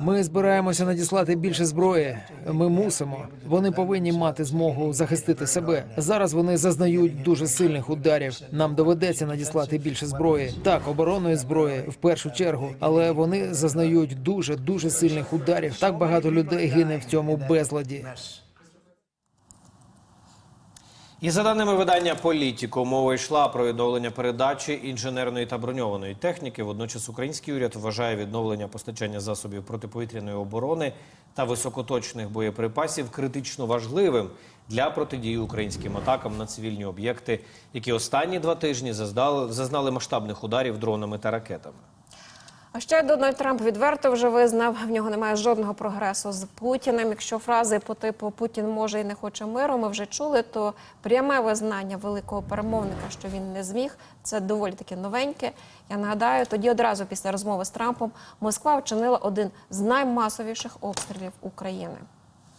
Ми збираємося надіслати більше зброї. Ми мусимо. Вони повинні мати змогу захистити себе. Зараз вони зазнають дуже сильних ударів. Нам доведеться надіслати більше зброї. Так, оборонної зброї в першу чергу, але вони зазнають дуже дуже сильних ударів. Так багато людей гине в цьому безладі. І за даними видання Політіко, мова йшла про відновлення передачі інженерної та броньованої техніки. Водночас український уряд вважає відновлення постачання засобів протиповітряної оборони та високоточних боєприпасів критично важливим для протидії українським атакам на цивільні об'єкти, які останні два тижні зазнали, зазнали масштабних ударів дронами та ракетами. А ще Дональд Трамп відверто вже визнав, в нього немає жодного прогресу з Путіним. Якщо фрази по типу Путін може і не хоче миру, ми вже чули, то пряме визнання великого перемовника, що він не зміг, це доволі таки новеньке. Я нагадаю, тоді одразу після розмови з Трампом Москва вчинила один з наймасовіших обстрілів України.